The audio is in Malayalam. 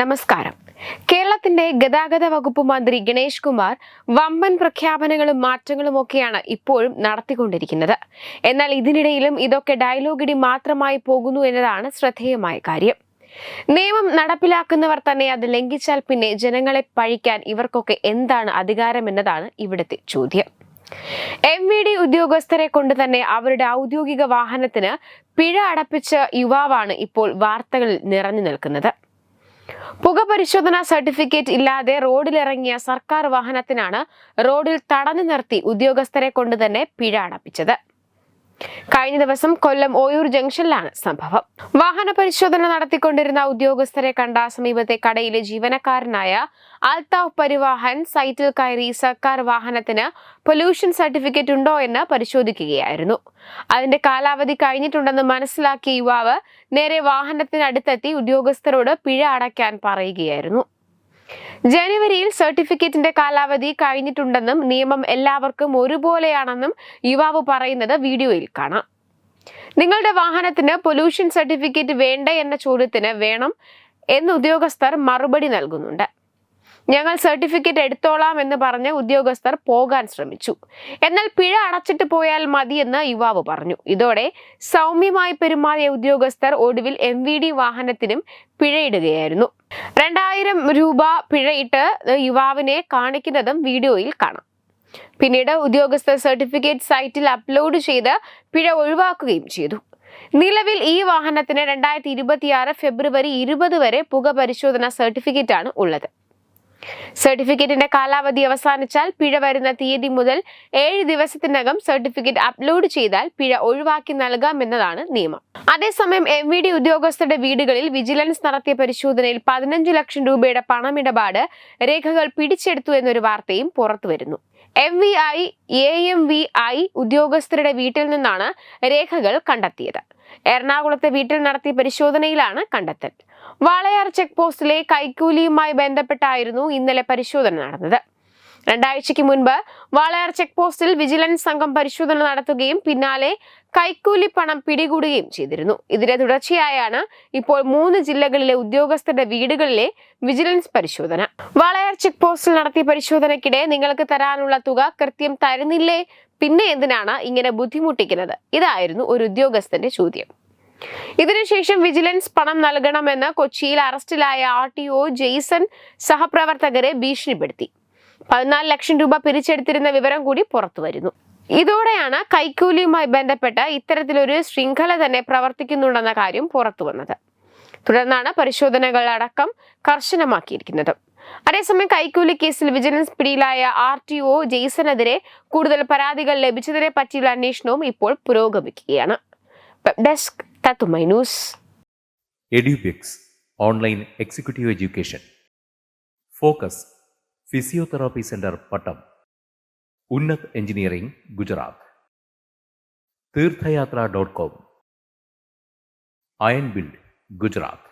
നമസ്കാരം. കേരളത്തിന്റെ ഗതാഗത വകുപ്പ് മന്ത്രി ഗണേഷ് കുമാർ വമ്പൻ പ്രഖ്യാപനങ്ങളും മാറ്റങ്ങളും ഒക്കെയാണ് ഇപ്പോഴും നടത്തിക്കൊണ്ടിരിക്കുന്നത്. എന്നാൽ ഇതിനിടയിലും ഇതൊക്കെ ഡയലോഗിടി മാത്രമായി പോകുന്നു എന്നതാണ് ശ്രദ്ധേയമായ കാര്യം. നിയമം നടപ്പിലാക്കുന്നവർ തന്നെ അത് ലംഘിച്ചാൽ പിന്നെ ജനങ്ങളെ പഴിക്കാൻ ഇവർക്കൊക്കെ എന്താണ് അധികാരം എന്നതാണ് ഇവിടുത്തെ ചോദ്യം. എം വി ഡി ഉദ്യോഗസ്ഥരെ കൊണ്ട് തന്നെ അവരുടെ ഔദ്യോഗിക വാഹനത്തിന് പിഴ അടപ്പിച്ച യുവാവാണ് ഇപ്പോൾ വാർത്തകളിൽ നിറഞ്ഞു നിൽക്കുന്നത്. പുക പരിശോധനാ സർട്ടിഫിക്കറ്റ് ഇല്ലാതെ റോഡിലിറങ്ങിയ സർക്കാർ വാഹനത്തിനാണ് റോഡിൽ തടഞ്ഞു നിർത്തി ഉദ്യോഗസ്ഥരെ കൊണ്ട് തന്നെ പിഴ അടപ്പിച്ചത്. കഴിഞ്ഞ ദിവസം കൊല്ലം ഓയൂർ ജംഗ്ഷനിലാണ് സംഭവം. വാഹന പരിശോധന നടത്തിക്കൊണ്ടിരുന്ന ഉദ്യോഗസ്ഥരെ കണ്ട സമീപത്തെ കടയിലെ ജീവനക്കാരനായ അൽതാഫ് പരിവാഹൻ സൈറ്റിൽ കയറി സർക്കാർ വാഹനത്തിന് പൊല്യൂഷൻ സർട്ടിഫിക്കറ്റ് ഉണ്ടോ എന്ന് പരിശോധിക്കുകയായിരുന്നു. അതിന്റെ കാലാവധി കഴിഞ്ഞിട്ടുണ്ടെന്ന് മനസ്സിലാക്കിയ യുവാവ് നേരെ വാഹനത്തിനടുത്തെത്തി ഉദ്യോഗസ്ഥരോട് പിഴ അടയ്ക്കാൻ പറയുകയായിരുന്നു. ജനുവരിയിൽ സർട്ടിഫിക്കറ്റിന്റെ കാലാവധി കഴിഞ്ഞിട്ടുണ്ടെന്നും നിയമം എല്ലാവർക്കും ഒരുപോലെയാണെന്നും യുവാവ് പറയുന്നത് വീഡിയോയിൽ കാണാം. നിങ്ങളുടെ വാഹനത്തിന് പൊല്യൂഷൻ സർട്ടിഫിക്കറ്റ് വേണ്ട എന്ന ചോദ്യത്തിന് വേണം എന്ന് ഉദ്യോഗസ്ഥർ മറുപടി നൽകുന്നുണ്ട്. ഞങ്ങൾ സർട്ടിഫിക്കറ്റ് എടുത്തോളാം എന്ന് പറഞ്ഞ് ഉദ്യോഗസ്ഥർ പോകാൻ ശ്രമിച്ചു. എന്നാൽ പിഴ അടച്ചിട്ട് പോയാൽ മതിയെന്ന് യുവാവ് പറഞ്ഞു. ഇതോടെ സൗമ്യമായി പെരുമാറിയ ഉദ്യോഗസ്ഥർ ഒടുവിൽ എം വാഹനത്തിനും പിഴയിടുകയായിരുന്നു. രണ്ടായിരം രൂപ പിഴയിട്ട് യുവാവിനെ കാണിക്കുന്നതും വീഡിയോയിൽ കാണാം. പിന്നീട് ഉദ്യോഗസ്ഥർ സർട്ടിഫിക്കറ്റ് സൈറ്റിൽ അപ്ലോഡ് ചെയ്ത് പിഴ ഒഴിവാക്കുകയും ചെയ്തു. നിലവിൽ ഈ വാഹനത്തിന് രണ്ടായിരത്തി ഇരുപത്തിയാറ് ഫെബ്രുവരി ഇരുപത് വരെ പുക പരിശോധന സർട്ടിഫിക്കറ്റ് ആണ് ഉള്ളത്. സർട്ടിഫിക്കറ്റിന്റെ കാലാവധി അവസാനിച്ചാൽ പിഴ വരുന്ന തീയതി മുതൽ ഏഴ് ദിവസത്തിനകം സർട്ടിഫിക്കറ്റ് അപ്ലോഡ് ചെയ്താൽ പിഴ ഒഴിവാക്കി നൽകാമെന്നതാണ് നിയമം. അതേസമയം എം വി ഡി ഉദ്യോഗസ്ഥരുടെ വീടുകളിൽ വിജിലൻസ് നടത്തിയ പരിശോധനയിൽ പതിനഞ്ച് ലക്ഷം രൂപയുടെ പണമിടപാട് രേഖകൾ പിടിച്ചെടുത്തു എന്നൊരു വാർത്തയും പുറത്തുവരുന്നു M V I A M V I ഉദ്യോഗസ്ഥരുടെ വീട്ടിൽ നിന്നാണ് രേഖകൾ കണ്ടെത്തിയത്. എറണാകുളത്തെ വീട്ടിൽ നടത്തിയ പരിശോധനയിലാണ് കണ്ടെത്തൽ. വാളയാർ ചെക്ക് പോസ്റ്റിലെ കൈക്കൂലിയുമായി ബന്ധപ്പെട്ടായിരുന്നു ഇന്നലെ പരിശോധന നടന്നത്. രണ്ടാഴ്ചയ്ക്ക് മുൻപ് വാളയാർ ചെക്ക് പോസ്റ്റിൽ വിജിലൻസ് സംഘം പരിശോധന നടത്തുകയും പിന്നാലെ കൈക്കൂലി പണം പിടികൂടുകയും ചെയ്തിരുന്നു. ഇതിന്റെ തുടർച്ചയായാണ് ഇപ്പോൾ മൂന്ന് ജില്ലകളിലെ ഉദ്യോഗസ്ഥരുടെ വീടുകളിലെ വിജിലൻസ് പരിശോധന. വാളയാർ ചെക്ക് പോസ്റ്റിൽ നടത്തിയ പരിശോധനയ്ക്കിടെ നിങ്ങൾക്ക് തരാനുള്ള തുക കൃത്യം തരുന്നില്ലേ? പിന്നെ എന്തിനാണ് ഇങ്ങനെ ബുദ്ധിമുട്ടിക്കുന്നത്? ഇതായിരുന്നു ഒരു ഉദ്യോഗസ്ഥന്റെ ചോദ്യം. ഇതിനുശേഷം വിജിലൻസ് പണം നൽകണമെന്ന് കൊച്ചിയിൽ അറസ്റ്റിലായ ആർ ടി ഒ ജെയ്സൺ സഹപ്രവർത്തകരെ ഭീഷണിപ്പെടുത്തി. പതിനാല് ലക്ഷം രൂപ പിരിച്ചെടുത്തിരുന്ന വിവരം കൂടി പുറത്തുവരുന്നു. ഇതോടെയാണ് കൈക്കൂലിയുമായി ബന്ധപ്പെട്ട് ഇത്തരത്തിലൊരു ശൃംഖല തന്നെ പ്രവർത്തിക്കുന്നുണ്ടെന്ന കാര്യം പുറത്തു വന്നത് തുടർന്നാണ് പരിശോധനകൾ അടക്കം കർശനമാക്കിയിരിക്കുന്നത്. അതേസമയം കൈക്കൂലി കേസിൽ വിജിലൻസ് പിടിയിലായ ആർ ടി ഒ ജെയ്സനെതിരെ കൂടുതൽ പരാതികൾ ലഭിച്ചതിനെ പറ്റിയുള്ള അന്വേഷണവും ഇപ്പോൾ പുരോഗമിക്കുകയാണ്. Desk Tatu Minus EduBix Online Executive Education Focus Physiotherapy Center Pattam Unnat Engineering Gujarat Tirthayatra.com Iron Build Gujarat